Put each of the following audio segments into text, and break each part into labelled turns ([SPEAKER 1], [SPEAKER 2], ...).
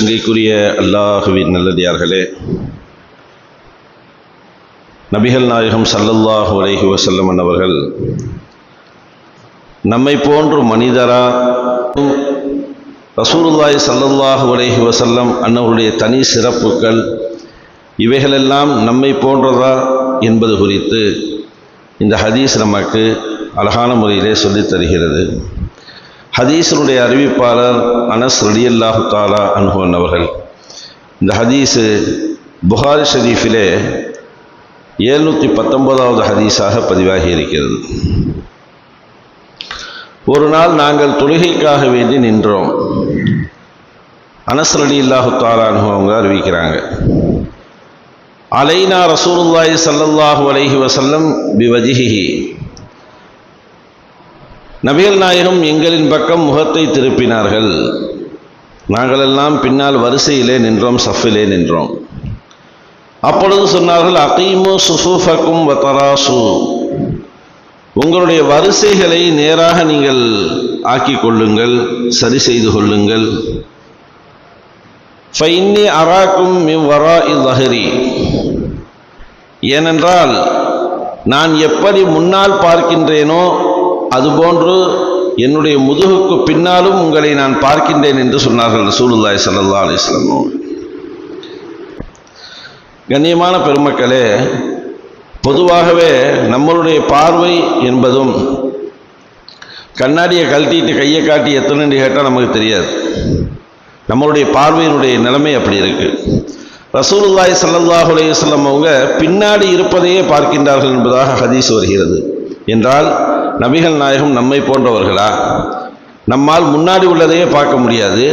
[SPEAKER 1] இன்றைக்குரிய அல்லாஹுவின் நல்லடியார்களே நபிகள் நாயகம் சல்லல்லாஹு அலைஹி வஸல்லம் அவர்கள் நம்மை போன்ற மனிதரா ரசூலுல்லாஹி சல்லல்லாஹு அலைஹி வசல்லம் அன்னவருடைய தனி சிறப்புகள் இவைகளெல்லாம் நம்மை போன்றதா என்பது குறித்து இந்த ஹதீஸ் நமக்கு அழகான முறையிலே சொல்லித் தருகிறது. ஹதீஸினுடைய அறிவிப்பாளர் அனஸ் ரலியல்லாஹு தாலா அனுபவன் அவர்கள் இந்த ஹதீஸு புகாரி ஷரீஃபிலே எழுநூற்றி பத்தொன்பதாவது ஹதீஸாக பதிவாகி இருக்கிறது ஒரு நாள் நாங்கள் தொழுகைக்காக வேண்டி நின்றோம். அனஸ் ரலியல்லாஹு தாலா அனுபவங்க அறிவிக்கிறாங்க. அலைனா ரசூலுல்லாஹி சல்லல்லாஹு அலைஹி வஸல்லம் பிவஜிஹி நபிகள் நாயகம் எங்களின் பக்கம் முகத்தை திருப்பினார்கள். நாங்களெல்லாம் பின்னால் வரிசையிலே நின்றோம் சஃபிலே நின்றோம். அப்பொழுது சொன்னார்கள் அகீமு சுஃபுஃபக்கும் வத்தராசு உங்களுடைய வரிசைகளை நேராக நீங்கள் ஆக்கிக் கொள்ளுங்கள் சரி செய்து கொள்ளுங்கள். ஃபைன்னி அராக்கும் மிவ்வரா இல் ஏனென்றால் நான் எப்படி முன்னால் பார்க்கின்றேனோ அதுபோன்று என்னுடைய முதுகுக்கு பின்னாலும் உங்களை நான் பார்க்கின்றேன் என்று சொன்னார்கள் ரசூலுல்லாய் சல்லா அலிஸ்லாம் கண்ணியமான பெருமக்களே பொதுவாகவே நம்மளுடைய பார்வை என்பதும் கண்ணாடியை கழட்டிட்டு கையை காட்டி எத்தனை கேட்டால் நமக்கு தெரியாது. நம்மளுடைய பார்வையினுடைய நிலைமை அப்படி இருக்கு. ரசூலுல்லாய் சல்லல்லாஹு அலையம் அவங்க பின்னாடி இருப்பதையே பார்க்கின்றார்கள் என்பதாக ஹதீஸ் வருகிறது. என்றால் நபிகள் நாயகம் நம்மை போன்றவர்களா? நம்மால் முன்னாடி உள்ளதையே பார்க்க முடியாது.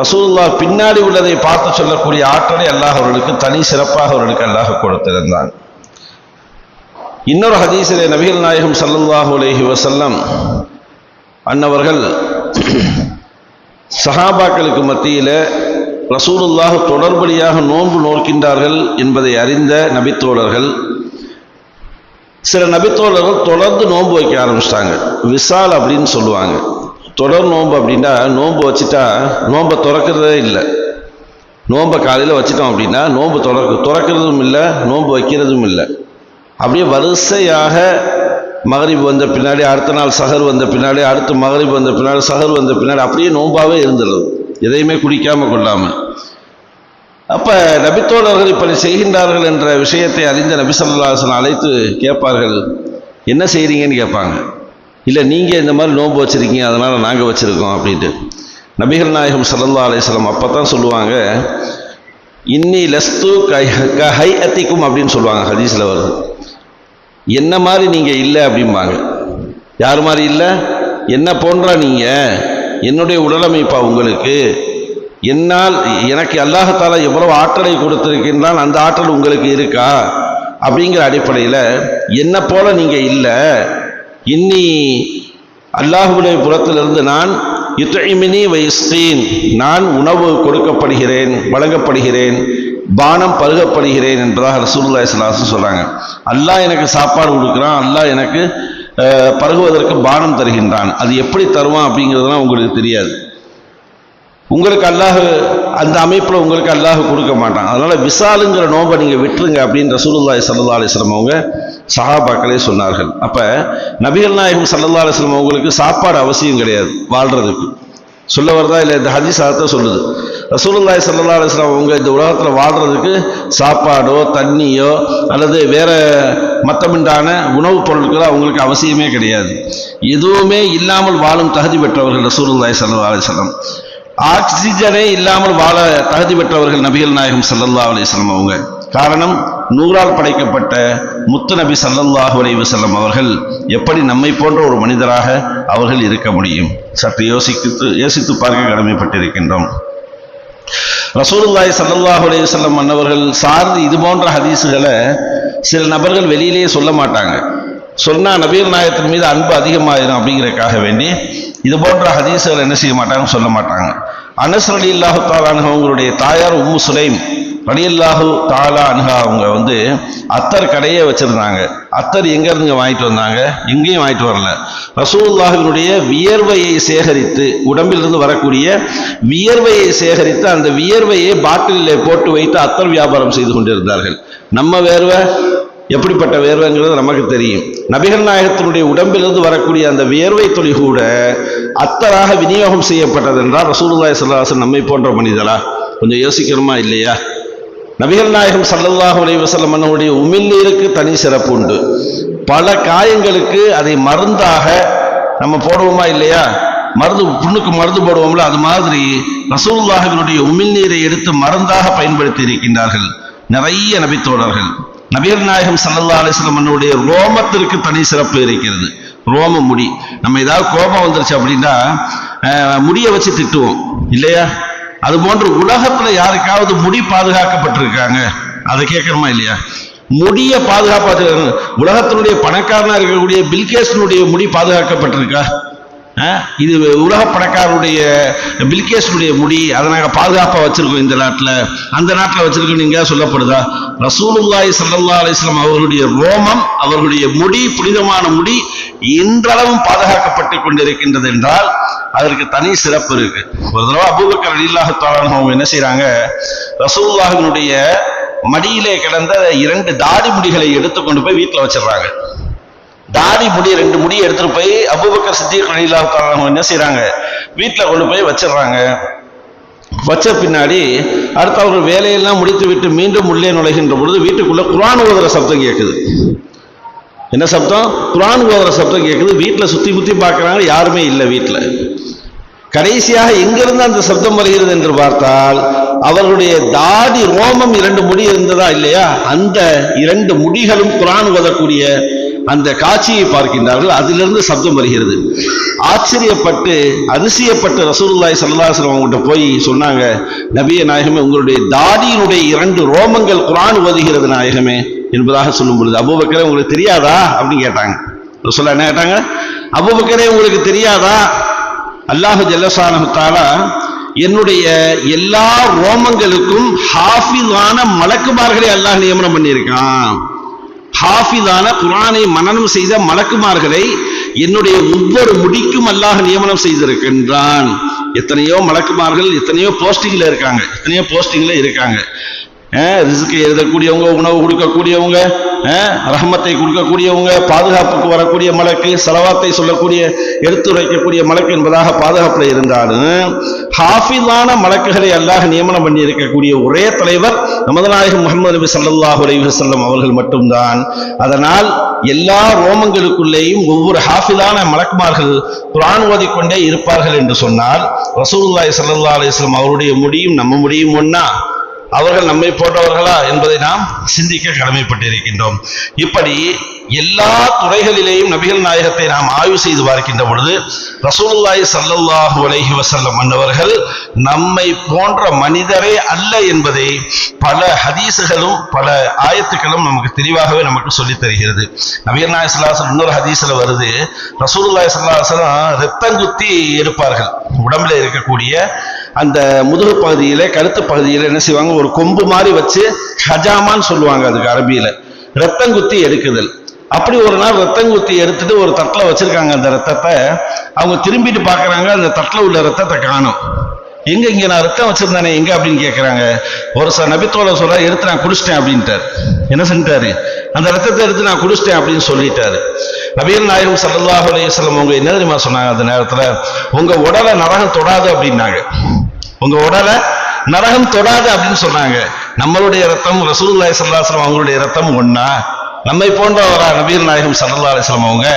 [SPEAKER 1] ரசூல்லா பின்னாடி உள்ளதை பார்த்து சொல்லக்கூடிய ஆற்றலை அல்லாஹ் அவர்களுக்கு தனி சிறப்பாக அவர்களுக்கு அல்லாஹ் கொடுத்திருந்தான். இன்னொரு ஹதீஸிலே நபிகள் நாயகம் சல்லுல்லாஹு அலைஹி வசல்லம் அன்னவர்கள் சஹாபாக்களுக்கு மத்தியில் ரசூலுல்லாஹ் தொடர்படியாக நோன்பு நோக்கின்றார்கள் என்பதை அறிந்த நபித்தோழர்கள் சில நபித்தோழர்கள் தொடர்ந்து நோன்பு வைக்க ஆரம்பிச்சிட்டாங்க. விசால் அப்படின்னு சொல்லுவாங்க. தொடர் நோன்பு அப்படின்னா நோன்பு வச்சுட்டா நோன்பை திறக்கிறதே இல்லை. நோன்பை காலையில் வச்சுட்டோம் அப்படின்னா நோன்பு தொடக்க திறக்கிறதும் இல்லை நோன்பு வைக்கிறதும் இல்லை. அப்படியே வரிசையாக மகரிப் வந்த பின்னாடி அடுத்த நாள் சஹர் வந்த பின்னாடி அடுத்து மகரிப் வந்த பின்னாடி சஹர் வந்த பின்னாடி அப்படியே நோன்பாகவே இருந்துடுது எதையுமே குடிக்காமல் கொள்ளாமல் அப்போ நபித்தோழர்கள் இப்படி செய்கின்றார்கள் என்ற விஷயத்தை அறிந்த நபிசல்லாசன் அழைத்து கேட்பார்கள். என்ன செய்கிறீங்கன்னு கேட்பாங்க. இல்லை நீங்கள் இந்த மாதிரி நோன்பு வச்சுருக்கீங்க அதனால் நாங்கள் வச்சுருக்கோம் அப்படின்ட்டு. நபிகள் நாயகம் சல்லா அலிஸ்லாம் அப்போ தான் சொல்லுவாங்க இன்னி லஸ்து க ஹை அத்திக்கும் அப்படின்னு சொல்லுவாங்க ஹதீஸில் வருது. என்ன மாதிரி நீங்கள் இல்லை? அப்படிம்பாங்க. யார் மாதிரி இல்லை? என்ன போன்றா நீங்கள் என்னுடைய உடலமைப்பா உங்களுக்கு. என்னால் எனக்கு அல்லாஹால எவ்வளவு ஆற்றலை கொடுத்திருக்கின்றான் அந்த ஆற்றல் உங்களுக்கு இருக்கா? அப்படிங்கிற அடிப்படையில் என்னை போல நீங்கள் இல்லை. இன்னி அல்லாஹுடைய புறத்திலிருந்து நான் யுத்தமினி வைஸ்தீன் நான் உணவு கொடுக்கப்படுகிறேன் வழங்கப்படுகிறேன் பானம் பருகப்படுகிறேன் என்பதாக ரசூல்லா இஸ்லாசு சொல்கிறாங்க அல்லாஹ் எனக்கு சாப்பாடு கொடுக்குறான் அல்லாஹ் எனக்கு பருகுவதற்கு பானம் தருகின்றான். அது எப்படி தருவான் அப்படிங்கிறதுலாம் உங்களுக்கு தெரியாது. உங்களுக்கு அல்லாஹ் அந்த அமைப்பில் உங்களுக்கு அல்லாஹ் கொடுக்க மாட்டான். அதனால் விசாலுங்கிற நோம்பை நீங்கள் விட்டுருங்க அப்படின்னு ரசூலுல்லாய் சல்லா அலிஸ்லம் அவங்க சஹாபாக்களே சொன்னார்கள். அப்போ நபிகள் நாயகம் சல்லா அலிஸ்லம் அவங்களுக்கு சாப்பாடு அவசியம் கிடையாது வாழ்கிறதுக்கு சொல்ல வருதா இல்லை இந்த ஹதீஸ் அர்த்தம் சொல்லுது. ரசூலுல்லாய் சல்லா அலிஸ்லாம் அவங்க இந்த உலகத்தில் வாழ்கிறதுக்கு சாப்பாடோ தண்ணியோ அல்லது வேற மத்தமிண்டான உணவுப் பொருட்களோ அவங்களுக்கு அவசியமே கிடையாது. எதுவுமே இல்லாமல் வாழும் தகுதி பெற்றவர்கள் ரசூலுல்லாய் சல்லா அலிஸ்லாம் ஆக்சிஜனே இல்லாமல் வாழ தகுதி பெற்றவர்கள் நபிகள் நாயகம் சல்லல்லா அலிஸ்லாம் அவங்க. காரணம் நூறால் படைக்கப்பட்ட முத்து நபி சல்லல்லாஹு அலைவு அவர்கள் எப்படி நம்மை போன்ற ஒரு மனிதராக அவர்கள் இருக்க முடியும்? சற்று யோசித்து யோசித்து பார்க்க கடமைப்பட்டிருக்கின்றோம். ரசூலுல்லாய் சல்லல்லாஹு அலைஹி மன்னவர்கள் சார்ந்து இது போன்ற ஹதீஸுகளை சில நபர்கள் வெளியிலேயே சொல்ல மாட்டாங்க. சொன்னா நபீர் நாயகத்தின் மீது அன்பு அதிகமாயிடும் அப்படிங்கிறதுக்காக வேண்டி இது போன்ற ஹதீஸுகள் என்ன செய்ய மாட்டாங்க சொல்ல மாட்டாங்க. அனஸ் அலி இல்லாஹு அவங்களுடைய தாயார் உம்மு சுலைம் ரலியல்லாஹு தாலா அன்ஹா அவங்க வந்து அத்தர் கடையே வச்சிருந்தாங்க. அத்தர் எங்க இருந்து வாங்கிட்டு வந்தாங்க? எங்கேயும் வாங்கிட்டு வரல. ரசூல்லாஹினுடைய வியர்வையை சேகரித்து உடம்பிலிருந்து வரக்கூடிய வியர்வையை சேகரித்து அந்த வியர்வையை பாட்டிலில் போட்டு வைத்து அத்தர் வியாபாரம் செய்து கொண்டிருந்தார்கள். நம்ம வேர்வை? எப்படிப்பட்ட வேர்வைங்கிறது நமக்கு தெரியும். நபிகள் நாயகத்தினுடைய உடம்பிலிருந்து வரக்கூடிய அந்த வியர்வை துளி கூட அத்தராக விநியோகம் செய்யப்பட்டது என்றால் ரசூலுல்லாய் ஸல்லல்லாஹு நம்மை போன்ற மனிதரா? கொஞ்சம் யோசிக்கிறோமா இல்லையா? நபிகள் நாயகம் ஸல்லல்லாஹு அலைவசல்லம் அண்ணனுடைய உமிழ்நீருக்கு தனி சிறப்பு உண்டு. பல காயங்களுக்கு அதை மருந்தாக நம்ம போடுவோமா இல்லையா? மருந்து புண்ணுக்கு மருந்து போடுவோம்ல அது மாதிரி ரசூல்லாஹினுடைய உமிழ்நீரை எடுத்து மருந்தாக பயன்படுத்தி இருக்கின்றார்கள். நிறைய நபித்தோழர்கள். நபீர் நாயகம் ஸல்லல்லாஹு அலிஸ்லமனுடைய ரோமத்திற்கு தனி சிறப்பு இருக்கிறது. ரோம முடி. நம்ம ஏதாவது கோபம் வந்துருச்சு அப்படின்னா முடியை வச்சு திட்டுவோம். இல்லையா? அது போன்று உலகத்துல யாருக்காவது முடி பாதுகாக்கப்பட்டிருக்காங்க? அதை கேட்கணுமா இல்லையா? முடிய பாதுகாப்பாக உலகத்தினுடைய பணக்காரனா இருக்கக்கூடிய பில்கேஷனுடைய முடி பாதுகாக்கப்பட்டிருக்கா? இது உலக பணக்காரருடைய பில்கேஷனுடைய முடி அதை நாங்கள் பாதுகாப்பாக வச்சிருக்கோம் இந்த நாட்டில். அந்த நாட்டில் வச்சுருக்கோம் நீங்க சொல்லப்படுதா? ரசூலுல்லாய் ஸல்லல்லாஹு அலிஸ்லாம் அவர்களுடைய ரோமம் அவர்களுடைய முடி புனிதமான முடி இன்றளவும் பாதுகாக்கப்பட்டு கொண்டிருக்கின்றது என்றால் அதற்கு தனி சிறப்பு இருக்கு. ஒரு தடவை அபூபக்கர் ரலியல்லாஹு தஆலா அவங்க என்ன செய்கிறாங்க ரசூல்லாஹினுடைய மடியிலே கிடந்த இரண்டு தாடி முடிகளை எடுத்து கொண்டு போய் வீட்டில் வச்சிடுறாங்க. தாடி முடி ரெண்டு முடியை எடுத்துட்டு போய் அபுபக்கர் சித்திக் ரலியல்லாஹு என்ன செய்கிறாங்க வீட்டில் கொண்டு போய் வச்சிடுறாங்க. வச்ச பின்னாடி அடுத்து அவர் வேலையெல்லாம் முடித்து விட்டு மீண்டும் உள்ளே நுழைகின்ற பொழுது வீட்டுக்குள்ள குரான் ஓதுற சப்தம் கேட்குது என்ன சப்தம்? குரான் ஓதுற சப்தம் கேட்குது வீட்டில் சுற்றி சுற்றி பார்க்குறாங்க. யாருமே இல்லை வீட்டில் கடைசியாக எங்கிருந்து அந்த சப்தம் வருகிறது என்று பார்த்தால் அவர்களுடைய தாடி ரோமம் இரண்டு முடி இருந்ததா இல்லையா? அந்த இரண்டு முடிகளும் குரான் ஓதக்கூடிய அந்த காட்சியை பார்க்கின்றார்கள். அதிலிருந்து சப்தம் வருகிறது. ஆச்சரியப்பட்டு அதிசயப்பட்டு ரசூலுல்லாஹி ஸல்லல்லாஹு அவங்ககிட்ட போய் சொன்னாங்க நபிய நாயகமே உங்களுடைய தாடியினுடைய இரண்டு ரோமங்கள் குரான் ஓதுகிறது நாயகமே என்பதாக சொல்லும் பொழுது அபூபக்கரே உங்களுக்கு தெரியாதா? அப்படின்னு கேட்டாங்க. ரசூல்லா என்ன கேட்டாங்க? அபூபக்கரே உங்களுக்கு தெரியாதா? அல்லாஹு ஜல்லசானஹு என்னுடைய எல்லா ரோமங்களுக்கும் ஹாஃபிலான மலக்குமார்களை அல்லாஹ் நியமனம் பண்ணியிருக்கான். ஹாஃபிதான குரானை மனனம் செய்த மலக்குமார்களை என்னுடைய ஒவ்வொரு முடிக்கும் அல்லாஹ் நியமனம் செய்திருக்கின்றான். எத்தனையோ மலக்குமார்கள் எத்தனையோ போஸ்டிங்ல இருக்காங்க. எத்தனையோ போஸ்டிங்ல இருக்காங்க. அஹ் எழுதக்கூடியவங்க உணவு கொடுக்கக்கூடியவங்க ரஹமத்தை கொடுக்கக்கூடியவங்க பாதுகாப்புக்கு வரக்கூடிய மலக்கு செலவாத்தை சொல்லக்கூடிய எடுத்துரைக்கக்கூடிய மலக்கு என்பதாக பாதுகாப்பில் இருந்தாலும் ஹாஃபிலான மலக்குகளை அல்லாஹ் நியமனம் பண்ணி இருக்கக்கூடிய ஒரே தலைவர் நமது நாயகம் முகமது நபி ஸல்லல்லாஹு அலைஹி செல்லம் அவர்கள் மட்டும்தான். அதனால் எல்லா ரோமங்களுக்குள்ளேயும் ஒவ்வொரு ஹாஃபிலான மலக்குமார்கள் குரான் ஓதிக்கொண்டே இருப்பார்கள் என்று சொன்னால் ரசூல்லாய் சல்லா அலிஸ்லாம் அவருடைய முடியும் நம்ம முடியும் ஒன்னா அவர்கள் நம்மை போன்றவர்களா என்பதை நாம் சிந்திக்க கடமைப்பட்டிருக்கின்றோம். இப்படி எல்லா துறைகளிலேயும் நபிகள் நாயகத்தை நாம் ஆய்வு செய்து பார்க்கின்ற பொழுது ரசூலுல்லாய் சல்லல்லாஹு அலஹி வசல்லம் மன்னவர்கள் நம்மை போன்ற மனிதரே அல்ல என்பதை பல ஹதீஸுகளும் பல ஆயத்துக்களும் நமக்கு தெளிவாகவே நமக்கு சொல்லி தருகிறது. நபிகள் நாயகம் ஸல்லல்லாஹு இன்னொரு ஹதீஸில் வருது ரசூலுல்லாய் சல்லாஹம் அலைஹி ரத்தங்குத்தி எடுப்பார்கள் உடம்புல இருக்கக்கூடிய அந்த முதுகு பகுதியில கழுத்து பகுதியில் என்ன செய்வாங்க? ஒரு கொம்பு மாதிரி வச்சு ஹஜாமான்னு சொல்லுவாங்க அதுக்கு அரபியில. ரத்தங்குத்தி எடுக்குதல். அப்படி ஒரு நாள் ரத்தங்குத்தி எடுத்துட்டு ஒரு தட்டில் வச்சிருக்காங்க அந்த ரத்தத்தை. அவங்க திரும்பிட்டு பார்க்குறாங்க அந்த தட்டில் உள்ள ரத்தத்தை காணும். எங்க இங்க நான் ரத்தம் வச்சிருந்தானே எங்க அப்படின்னு கேட்கறாங்க ஒரு சார் நபித்தோட சொல்ல எடுத்து நான் குடிச்சிட்டேன் அப்படின்ட்டார். என்ன செஞ்சிட்டாரு? அந்த ரத்தத்தை எடுத்து நான் குடிச்சிட்டேன் அப்படின்னு சொல்லிட்டாரு. நபீர் நாயகம் சல்லாஹ் அலையம் உங்க அவங்க என்ன தெரியுமா சொன்னாங்க அந்த நேரத்துல? உங்க உடலை நரகம் தொடாது அப்படின்னாங்க. உங்க உடலை நரகம் தொடாது அப்படின்னு சொன்னாங்க. நம்மளுடைய ரத்தம் ரசூல் ஸல்லல்லாஹு அலைஹி அவங்களுடைய ரத்தம் ஒண்ணா? நம்மை போன்றவரா நபீர் நாயகம் சல்லா அலிஸ்லாம் அவங்க.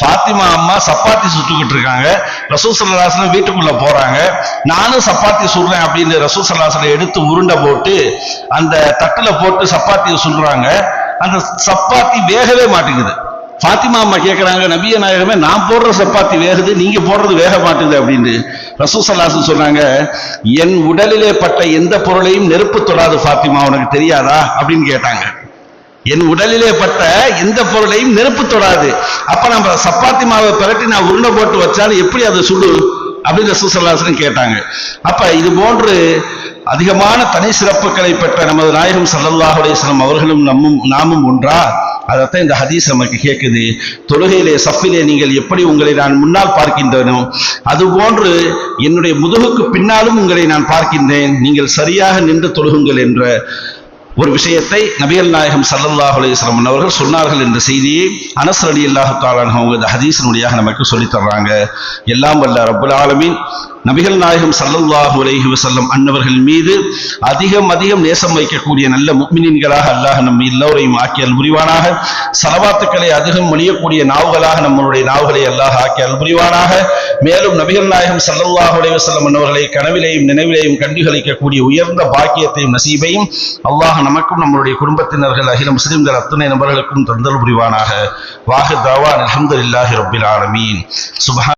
[SPEAKER 1] ஃபாத்திமா அம்மா சப்பாத்தி சுட்டுக்கிட்டு இருக்காங்க. ரசூல் ஸல்லல்லாஹு வீட்டுக்குள்ள போறாங்க. நானும் சப்பாத்தி சுடுறேன் அப்படின்னு ரசூல் ஸல்லல்லாஹு எடுத்து உருண்டை போட்டு அந்த தட்டுல போட்டு சப்பாத்தியை சுடுறாங்க. அந்த சப்பாத்தி வேகவே மாட்டேங்குது. ஃபாத்திமா அம்மா கேட்குறாங்க நபிய நாயகமே நான் போடுற சப்பாத்தி வேகுது நீங்க போடுறது வேக மாட்டுது அப்படின்னு ரசூசல்லாசு சொன்னாங்க என் உடலிலே பட்ட எந்த பொருளையும் நெருப்பு தொடாது ஃபாத்திமா உனக்கு தெரியாதா? அப்படின்னு கேட்டாங்க. என் உடலிலே பட்ட எந்த பொருளையும் நெருப்பு தொடாது. அப்ப நம்ம சப்பாத்தி மாவை பிரட்டி நான் உருண்டை போட்டு வச்சாலும் எப்படி அதை சுடு அப்படின்னு ரசூசல்லாசன் கேட்டாங்க. அப்ப இது போன்று அதிகமான தனி சிறப்புகளை பெற்ற நமது நாயகம் ஸல்லல்லாஹு அலைஹி அவர்களும் நம்மும் நாமும் ஒன்றா? அதைத்தான் இந்த ஹதீஸ் நமக்கு கேட்குது. தொழுகையிலே சஃபிலே நீங்கள் எப்படி உங்களை நான் முன்னால் பார்க்கின்றனோ அதுபோன்று என்னுடைய முதுகுக்கு பின்னாலும் உங்களை நான் பார்க்கின்றேன். நீங்கள் சரியாக நின்று தொழுகுங்கள் என்ற ஒரு விஷயத்தை நபியல் நாயகம் ஸல்லல்லாஹு அலைஹி அவர்கள் சொன்னார்கள் என்ற செய்தியை அனஸ் அலி அல்லாஹு அன்ஹு அவங்க இந்த நமக்கு சொல்லித் தர்றாங்க. எல்லாம் வல்ல ரப்பல் ஆலமின். நபிகள் நாயகம் சல்லல்லாஹு அலைஹி வசல்லம் அன்னவர்கள் மீது அதிகம் அதிகம் நேசம் வைக்கக்கூடிய நல்ல முக்மினின்களாக அல்லாஹ் நம் எல்லோரையும் ஆக்கியல் புரிவானாக. சலவாத்துக்களை அதிகம் மொழியக்கூடிய நாவுகளாக நம்மளுடைய நாவுகளை அல்லாஹ் ஆக்கியல் புரிவானாக. மேலும் நபிகள் நாயகம் ஸல்லல்லாஹு அலைஹி வஸல்லம் கனவிலேயும் நினைவிலேயும் கண்டுகளிக்கக்கூடிய உயர்ந்த பாக்கியத்தையும் நசீபையும் அல்லாஹ் நமக்கும் நம்மளுடைய குடும்பத்தினர்கள் அகில முஸ்லிம்கள் அத்துணை நபர்களுக்கும் தந்தல் புரிவானாக. வாஹு தாவான் இல்லாஹி ரபில் ஆலமீன். சுப்ஹான்